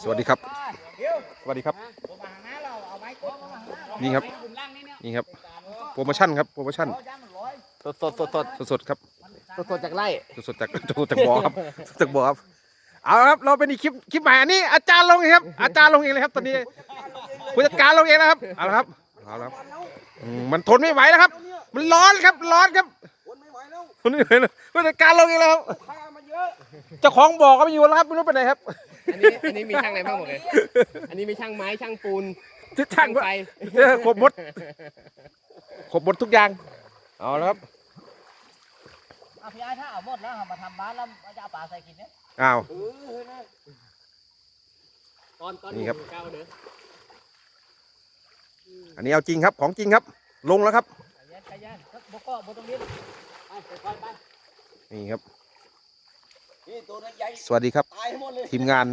สวัสดีครับ สวัสดีครับ นี่ครับ นี่ครับ โปรโมชั่นครับ โปรโมชั่น สดสดสดสดสดๆครับ สดสดจากไร่สดๆจากจากบ่อครับจากบ่อครับ เอาละครับ เราเป็นอีกคลิป คลิปใหม่อันนี้อาจารย์ลงเองครับ อาจารย์ลงเองเลยครับตอนนี้ผู้จัดการลงเองนะครับ เอาละครับ เอาละครับอืมมันทนไม่ไหวแล้วครับ มันร้อนครับ ร้อนครับทนไม่ไหวแล้วผู้จัดการลงเองแล้วครับเจ้าของบ่อก็ไม่อยู่แล้วครับ ไม่รู้ไปไหนครับ อันนี้อันนี้มีช่างอะไรบ้างหมดเลย อันนี้มีช่างไม้ช่างปูนทิศทางไฟเออครบหมดครบหมดทุกอย่าง เอาละครับเอาพี่ไอ้ถ้าเอาหมดแล้วเอามาทำบ้านแล้วจะเอาปลาใส่กินเนี่ยอ้าว ตอนตอนนี่ครับ เก้าเด้ออันนี้เอาจริงครับของจริงครับ ลงแล้วครับใจเย็นใจเย็นบกก็บกตรงนี้ไปไปก่อนไปนี่ครับนี่ตัวนั้นใหญ่ สวัสดีครับตายหมดเลยทีมงาน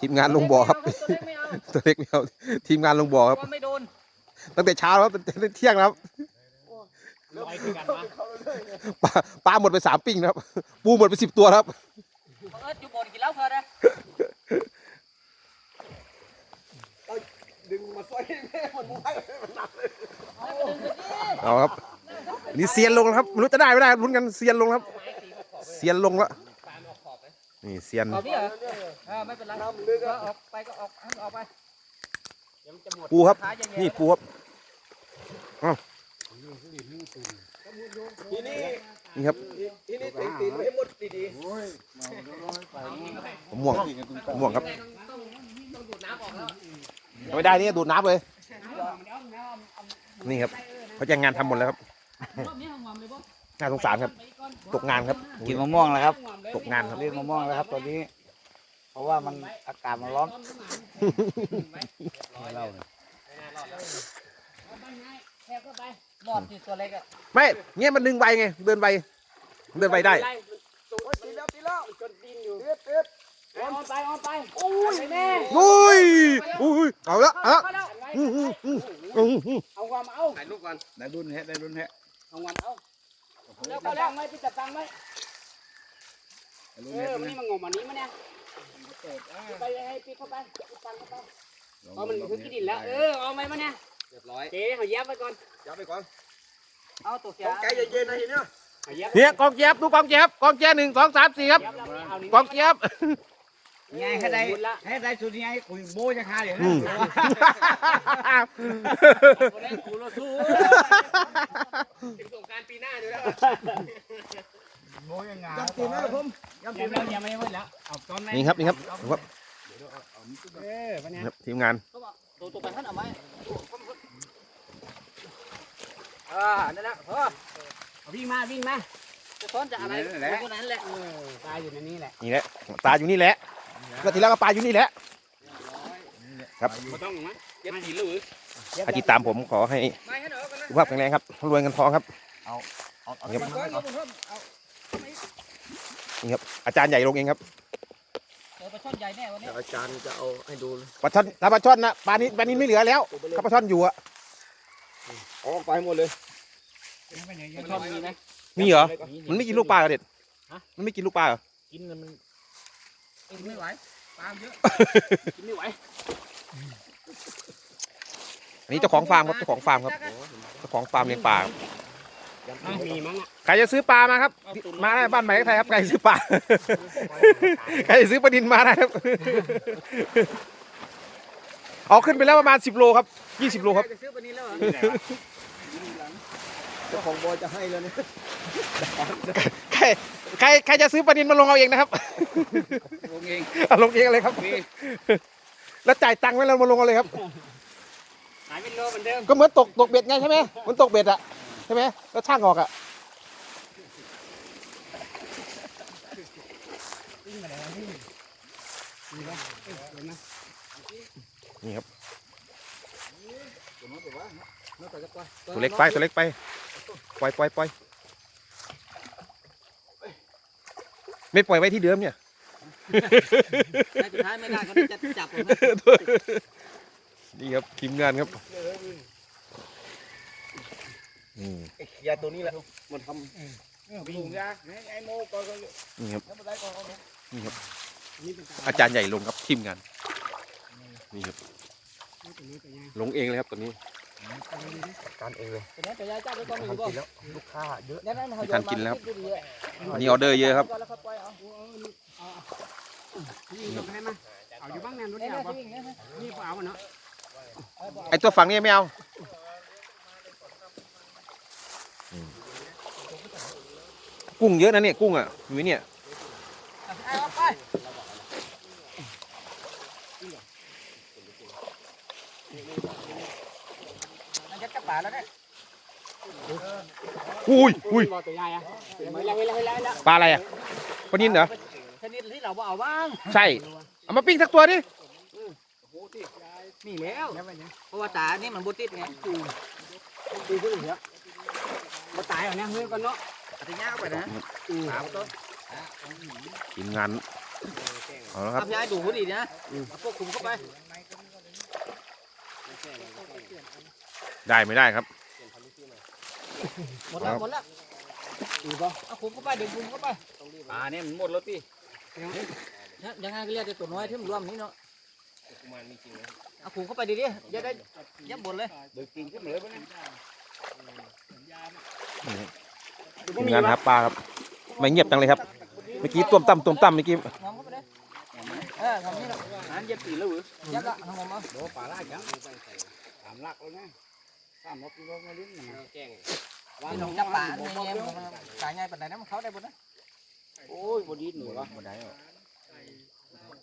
ทีมงานลงบ่อครับ ตัวเล็กไม่เอาตัวเล็กไม่เอาทีมงานลงบ่อครับตัวไม่โดนตั้งแต่เช้าแล้วครับตั้งแต่เที่ยงแล้วครับลอยคือกันวะปลาปลาหมดไปสามปิ้งนะครับ ปูหมดไปสิบตัวแล้วครับเออจุบนกินแล้วเธอนะดึงมาช่วยแม่มันไม่มันหนักเลยเอาครับอันนี้เซียนลงแล้วครับไม่รู้จะได้ไม่ได้ลุ้นกันเซียนลงแล้วครับเซียนลงแล้ว นี่เซียนเอาพี่เหรอเออไม่เป็นไรก็ออกไปก็ออกให้ออกไปเดี๋ยวมันจะหมดปูครับ ขาใหญ่ๆนี่ปูครับทีนี้นี่ครับทีนี้ตีตีไม่ให้หมดดีผมม่วงผมม่วงครับต้องดูดน้ำออกแล้วไม่ได้นี่ดูดน้ำเลย นี่ครับเขาจะงานทำหมดแล้วครับ รอบนี้ของหอมเลยบ่ น่าสงสารครับ ตกงานครับ กินมะม่วงแล้วครับ ตกงานครับเรียกมะม่วงแล้วครับตอนนี้ เพราะว่ามันอากาศมันร้อนแค่ก็ไปหมอดที่ตัวเล็กอะไม่เงี้ยมันดึงไวไง เดินไวเดินไวได้ๆตีแล้วตีแล้วจนดินอยู่เต็ดเต็ดออนไปออนไปโอ้ยแม่อุ้ยอุ้ยเอาละเอาละอื้ออื้ออื้ออื้ออื้อเอาความเอาถ่ายรูปก่อนได้รุ่นแฮะได้รุ่นแฮะเอาความเอา แล้วก็แล้วไม่ไปจับตังค์ไหมได้รุ่นเอแฮะอมันนี่มันงงมันนี้มันเนี่ยไปให้ปีเข้าไปปีตังเข้าไปเพราะมันคือกินดินแล้ว เออเอาไหมมันเนี่ยเรียบร้อยเจ๊เขาเย็บไปก่อนอย่าไปก่อนเอาตัวเสียต้องใจเย็นๆนะทีเนี้ยเขาเย็บเนี่ยกองเจี๊ยบดูกองเจี๊ยบกองเจี๊ยบหนึ่งสองสามสี่ครับเย็บแล้วเอานี่กองเจี๊ยบไงให้ได้บุญละให้ได้สุดยังไงคุยโบจะคาเดี๋ยวอืนะมคนนี้กูรถสู้ ถึงสงกรารปีหน้าอยู่แล้วโบยังไงจับตีนะผมเย็บแล้วยังไม่หมดแล้วเอาตอนไหนนี่ครับนี่ครับดูครับเออวันนี้นี่ครับทีมงานตัวตัวไปท่านเอาไหมอ่านั่นแหละเออวิ่งมาวิ่งมาจะซ้อนจะอะไรคนนั้นแหละตายอยู่ในนี้แหละนี่แหละปลาอยู่นี่แหละแล้วทีแรกก็ปลาอยู่นี่แหละครับไม่ต้องมั้งเย็บผีหรือ ถ้าติดตามผมขอให้ไม่ให้หน่อยกันนะสุขภาพแข็งแรงครับรวยเงินทองครับเอาเอานี่ครับก่อนเดี๋ยวผมเอานี่ครับอาจารย์ใหญ่ลงเองครับเจอปลาช่อนใหญ่แน่วันนี้อาจารย์จะเอาให้ดูปลาช่อนถ้าปลาช่อนนะปลานี้ปลานี้ไม่เหลือแล้วถ้าปลาช่อนอยู่อะออกไปหมดเลยปลาช่อนมีไหมมีเหรอมันไม่กินลูกปลาเหรอเด็ดมันไม่กินลูกปลาเหรอกินมันกินไม่ไหวปลาเยอะกินไม่ไหว อันนี้เจ้าของฟาร์มครับเจ้าของฟาร์มครับเจ้าของฟาร์มเลี้ยงปลาครับมีมั้งอะใครจะซื้อปลามาครับ มาได้บ้านใหม่ไทยครับใครซื้อปลาใครจะซื้อปลาดินมาได้ครับเอาขึ้นไปแล้วประมาณ10โลครับ20โลครับจะซื้อปลานี้แล้วเหรอเจ้าของบอยจะให้แล้วเนี่ยใครใครใครจะซื้อปลาดินมาลงเอาเองนะครับลงเองเอาลงเองเลยครับแล้วจ่ายตังค์ไว้แล้วมาลงเอาเลยครับ ขายเป็นโลเหมือนเดิมก็เหมือนตกตกเบ็ดไงใช่ไหมเหมันตกเบ็ดอะใช่ไหมแล้วช่างออกอะนี่ครับตัวเล็กไปตัวเล็กไปปล่อยปล่อยปล่อยไม่ปล่อยไว้ที่เดิมเนี่ย แต่สุดท้ายไม่ได้เขาจะจับผมนะ นี่ครับทีมงานครับอืมยาตัวนี้แหละมันทลุงยาไอ้โมก่อนนี่ครับำทำอะไรก่อนเอานี่ครับ อาจารย์ใหญ่ลงครับทีมงานนี่ครับลงเองเลยครับตอนนี้การเองเลยเป็นไงเป็นไงจ้าไปก่อนหนึ่งทำบ่กินแล้วลูกค้าเยอะแล้วนั่นเขาไม่ทันกินแล้วดูดีเลยอันนี้ออเดอร์เยอะครับก่อนแล้วค่อยปล่อยเอานี่ยกให้มาเอาอยู่บ้างแน่นรถเนี่ยยาวนะป่ะที่อย่างเงี้ยนะนี่เอาเนาะ ไอตัวฝั่งนี้ไม่เอาอกุ้งเยอะนะเนี่ยกุ้งอะมีเนี่ยเอาไปมันจะกระป๋าแล้วเนี่ยอุ้ยอุ้ยปลาอะไรอะปลานินเหรอชนิดที่เราบ่เอาบ้าง ใช่ เอามาปิ้งสักตัวดิ นี่แล้วเพราะว่าตานี่มันบุติดไงคือคือขึ้นเยอะมาตายเอาเนี่ยเฮ้ยก่อนเนาะอาจจะยากไปนะสามต้นทีมงานเอาละครับทำยายดูดีนะพวกคุมเข้าไป ได้ไม่ได้ครับหมดแล้วหมดแล้วดูป่ะเอาคุมเข้าไปเดี๋ยวคุมเข้าไปปลาเนี่ยมันหมดแล้วพี่ยังไงก็เรียกตัวน้อยที่มันรวมนี่เนาะ เอาคุมเข้าไปดีดิอย่าได้ยับบนเลยเดี๋ยวกินขึ้นมาเลยปะเนี่ยทีมงานหาปลาครับไม่เงียบจังเลยครับ เมื่อกี้ต้มตั้มต้มตั้มเมื่อกี้งอมเข้าไปเลยเออทำนี่แหละอันเย็บตีแล้วหรือยักษ์อะทำผมเอาโดปลาลากจังสามลักเลยนะสามลักกิโลมาลิ้นนะแกงนี่หนองจับป่าเนี่ยเนี่ยมันสายง่ายปานใดนะมันเข้าได้บนนะโอ้ยบดีหนูวะบดได้หรอ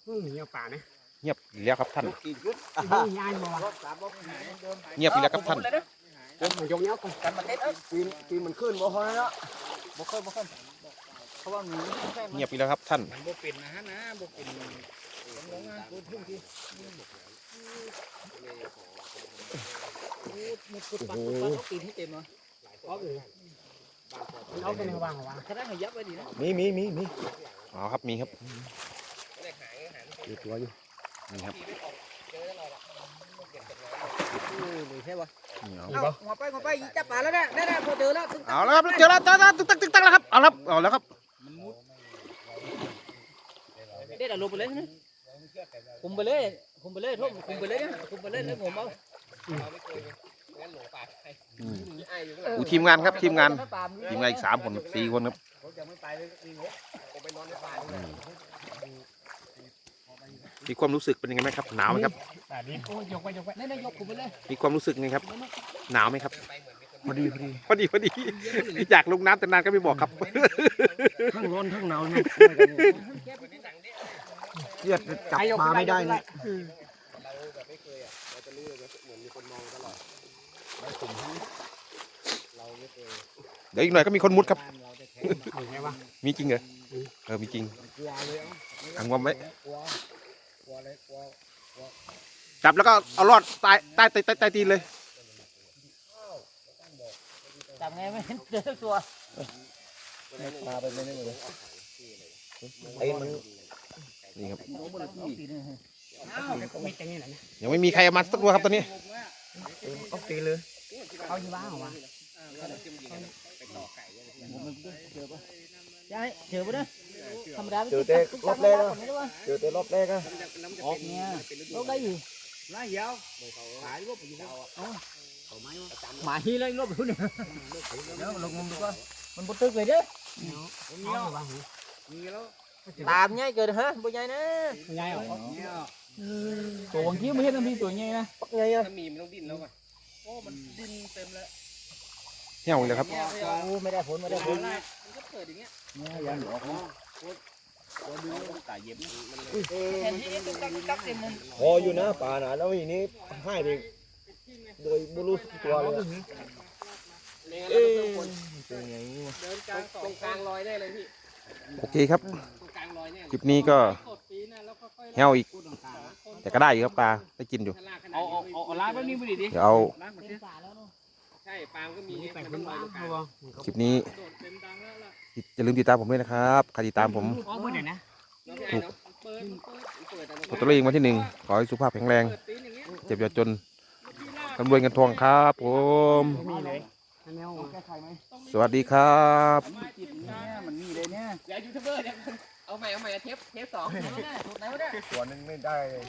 อืมเหี่ยวป่าเนี่ย เงียบอีกแล้วครับท่านกินขึ้นนี่ยายบ่รถสามรถหายเดินเงียบอีกแล้วครับท่านยกเนี้ยก่อนกันมาเต็ดเอ้ยปีนปีนมันขึ้นบ่พอแล้วบ่เคยบ่เคยเพราะว่าหนูแค่เงียบอีกแล้วครับท่าน บ่เป็นนะฮะนะบ่เป็นลงนะพูดทุ่งที่มันกุดปักกุดปักตีที่เต็มเนาะเอาเป็นวางวางขนาดเขายับไว้ดีนะมีมีมีมีอ๋อครับมีครับมีตัวอยู่ นี่ครับเลยใช่ป่ะนี่เอาเอาหัวไปหัวไปจับป่าแล้วนะได้ได้พอเจอแล้วเอาแล้วครับเจอแล้วเจอแล้วตึกตักตึกตักแล้วครับเอาแล้วเอาแล้วครับได้แต่ลงไปเลยนะคุมไปเลยคุมไปเลยทุ่มคุมไปเลยคุมไปเลยแล้วผมเอาอูทีมงานครับทีมงานทีมงานอีกสามคนสี่คนครับ มีความรู้สึกเป็นยังไงไหมครับ หนาวไหมครับแต่นี้โอ้ยยกไปยกไปนี่นายกคุมไปเลยมีความรู้สึกไงครับ หนาวไหมครับ พอดีพอดีพอดีพอดี อยากลงน้ำแต่นานก็ไม่บอกครับ ทั้งร้อนทั้งหนาวเนี่ยเครียดจับปลาไม่ได้นี่เดี๋ยวอีกหน่อยก็มีคนมุดครับไงวะมีจริงเหรอ เออ มีจริงทางว อมไว้จับแล้วก็เอารอดใต้ใต้ใต้ใต้ใต้ตีนเลย จับไงไม่เจอตัวปลาไปไม่ได้เลยไอ้มันนี่ครับอ้าวมีแต่นี่แหละนะยังไม่มีใครเอามาสักตัวครับตอนนี้เอาตีเลยเอาอยู่บ้างวะยายเจอปะเนี่ย ธรรมดาเจอแต่รอบแรกอะเจอแต่รอบแรกอะออกเนี่ยลงได้อยู่ไล่ยาวขายรถไปอยู่หมาฮีเลยลบอยู่เนี่ยเดี๋ยวลงงมดูก่อนมันบุตึกเลยเด้อมีแล้ววางตามง่ายเกินฮะบ่ใหญ่นะยายเหรอตัวบางทีไม่เห็นมีตัวใหญ่นะไงอะถ้ามีมันต้องดิ้นแล้วอะโอ้มันดิ้นเต็มเลยเหี่ยวเลยครับ โอ้ไม่ได้ผลไม่ได้ผลมันก็เปิดอย่างเงี้ยยังออกมาตัวดึงมันตายเย็บมันแทนที่ตุ๊กตักตุ๊กตักเต็มมันพออยู่นะปลาน่ะแล้วทีนี้ให้ไปโดยไม่รู้สึกตัวเลยอะเอ๊ะเป็นไงวะเดินกลางตรงกลางลอยได้เลยพี่โอเคครับตรงกลางลอยเนี่ยคลิปนี้ก็กดปีนะแล้วค่อยเหี่ยวอีก แต่ก็ได้อยู่ครับปลาได้กินอยู่ๆเอาเอาเอาล้างแบบนี้ไปดิดิเดี๋ยวเอา ใช่ปางก็มีแต่แต่มัมันนวาลอยงกลางวางคลิปนี้โดดเต็มดังแล้วล่ะอย่าลืมติดตามผมด้วยนะครับใครติดตามผมอ๋อเมื่อไหร่นะน้องใหญ่เนาะเปิดเปิดเปิดแต่ลอตเตอรี่รางวัลที่หนึ่งขอให้สุขภาพแข็งแรงเปิดตีนอย่างเงี้ยเจ็บอย่าจนร่ำรวยเงินทองครับผมมีเลยอันนี้สวัสดีครับอย่ายูทูบเบอร์เนี่ยเอาใหม่เอาใหม่เทปเทปสองไหนวะเนี่ยสูตรไหนวะเนี่ยตัวนึงไม่ได้เลย